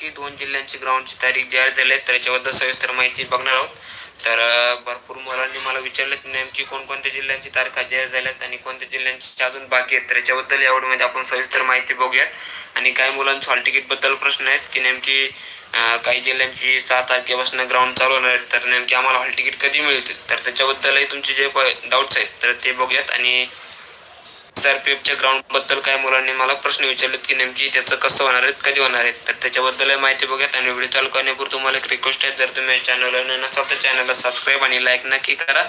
आणखी दोन जिल्ह्यांची ग्राउंडची तारीख जाहीर झाली आहे. तर याच्याबद्दल सविस्तर माहिती बघणार आहोत. तर भरपूर मुलांनी मला विचारलं की नेमकी कोणकोणत्या जिल्ह्यांची तारखा जाहीर झाल्यात आणि कोणत्या जिल्ह्यांची अजून बाकी आहेत? तर याच्याबद्दल या आपण सविस्तर माहिती बघूयात. आणि काही मुलांचं हॉल तिकीटबद्दल प्रश्न आहेत की नेमकी काही जिल्ह्यांची सहा तारखेपासून ग्राउंड चालू होणार आहेत. तर नेमकी आम्हाला हॉल तिकीट कधी मिळतील? तर त्याच्याबद्दलही तुमचे जे डाऊट्स आहेत तर ते बघूयात. आणि सीआरपीएफच्या ग्राउंडबद्दल काही मुलांनी मला प्रश्न विचारलेत की नेमकी त्याचं कसं होणार आहे कधी होणार आहे? तर त्याच्याबद्दल माहिती बघूयात आणि व्हिडिओ चालू करण्यापूर्वी तुम्हाला एक रिक्वेस्ट आहे. जर तुम्ही चॅनलला नसाल तर चॅनलला सबस्क्राईब आणि लाईक नक्की करा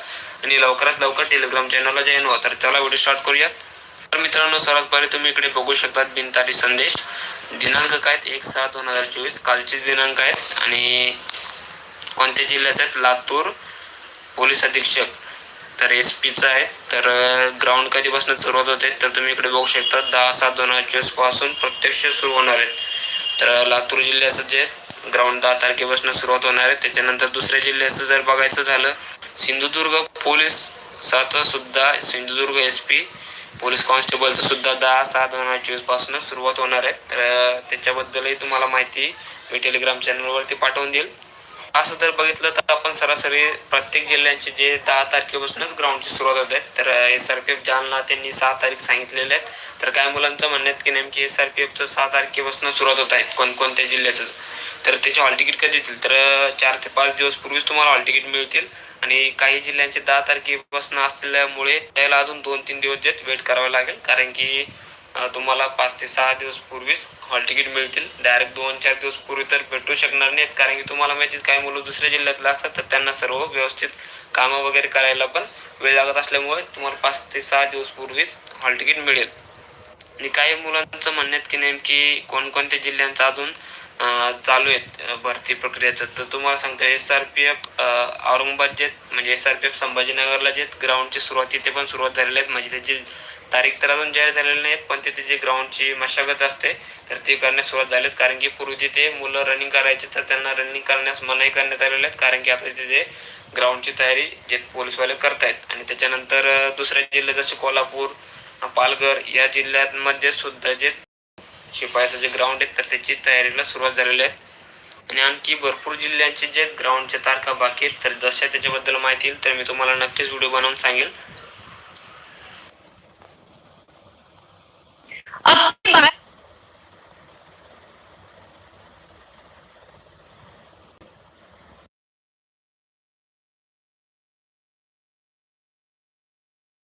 आणि लवकरात लवकर टेलिग्राम चॅनलला जॉईन व्हा. तर चला व्हिडिओ स्टार्ट करूयात. तर मित्रांनो सर्वात पहिले तुम्ही इकडे बघू शकतात बिनतारी संदेश. दिनांक काय आहेत? एक सहा दोन हजार चोवीस. कालचेच दिनांक आहेत आणि कोणत्या जिल्ह्याचे आहेत? लातूर पोलीस अधीक्षक. तर एस पीचं आहे. तर ग्राउंड कधीपासून सुरुवात होते तर तुम्ही इकडे बघू शकता दहा सात दोन हजार चोवीसपासून प्रत्यक्ष सुरू होणार आहेत. तर लातूर जिल्ह्याचं जे ग्राउंड दहा तारखेपासून सुरुवात होणार आहे त्याच्यानंतर दुसऱ्या जिल्ह्याचं जर बघायचं झालं सिंधुदुर्ग पोलीसचं सुद्धा सिंधुदुर्ग एस पी पोलीस कॉन्स्टेबलचं सुद्धा दहा सहा दोन हजार चोवीसपासून सुरुवात होणार आहे. तर त्याच्याबद्दलही तुम्हाला माहिती मी टेलिग्राम चॅनलवरती पाठवून देईल. असं जर बघितलं तर आपण सरासरी प्रत्येक जिल्ह्यांचे जे दहा तारखेपासूनच ग्राउंडची सुरुवात होत. आहे तर S R P F Jalna त्यांनी सहा तारीख सांगितलेले आहेत. तर काय मुलांचं म्हणणं आहे की नेमकी एस आर पी एफचं सहा तारखेपासून सुरुवात होत आहेत कोणकोणत्या जिल्ह्याचं. तर त्याचे हॉल तिकीट कधी येतील? तर चार ते पाच दिवस पूर्वीच तुम्हाला हॉल तिकीट मिळतील. आणि काही जिल्ह्यांचे दहा तारखेपासून असलेल्यामुळे त्याला अजून दोन तीन दिवस देत वेट करावा लागेल. कारण की तुम्हाला पाच ते सहा दिवस पूर्वीच हॉल तिकीट मिळतील. डायरेक्ट दोन चार दिवस पूर्वी तर भेटू शकणार नाहीत. कारण की तुम्हाला माहिती काही मुलं दुसऱ्या जिल्ह्यातला असतात तर त्यांना सर्व व्यवस्थित कामं वगैरे करायला पण वेळ लागत असल्यामुळे तुम्हाला पाच ते सहा दिवस पूर्वीच हॉल तिकीट मिळेल. आणि काही मुलांचं म्हणणं आहेत की नेमकी कोणकोणत्या जिल्ह्यांचं अजून चालू आहेत भरती प्रक्रियेचं. तर तुम्हाला सांगतो S R P F Aurangabad जे म्हणजे एस आर पी एफ संभाजीनगरला जे ग्राउंडची सुरुवात तिथे पण सुरुवात झालेली आहेत म्हणजे त्याची तारीख तर अजून जाहीर झालेली नाहीत पण तिथे जी ग्राउंडची मशागत असते तर ती करण्यास सुरुवात झालीत. आहेत कारण की पूर्वी तिथे मुलं रनिंग करायचे तर त्यांना रनिंग करण्यास मनाई करण्यात आलेले आहेत. कारण की आता तिथे ग्राउंडची तयारी जे पोलीसवाले करतायत. आणि त्याच्यानंतर दुसऱ्या जिल्हे जसे कोल्हापूर पालघर या जिल्ह्यांमध्ये सुद्धा जे शिपायाचं जे ग्राउंड आहे तर त्याची तयारीला सुरुवात झालेली आहे. आणि आणखी भरपूर जिल्ह्यांचे जे ग्राउंडच्या तारखा बाकी आहेत. तर जशा त्याच्याबद्दल माहिती येईल तर मी तुम्हाला नक्कीच व्हिडिओ बनवून सांगेल. 啊拜拜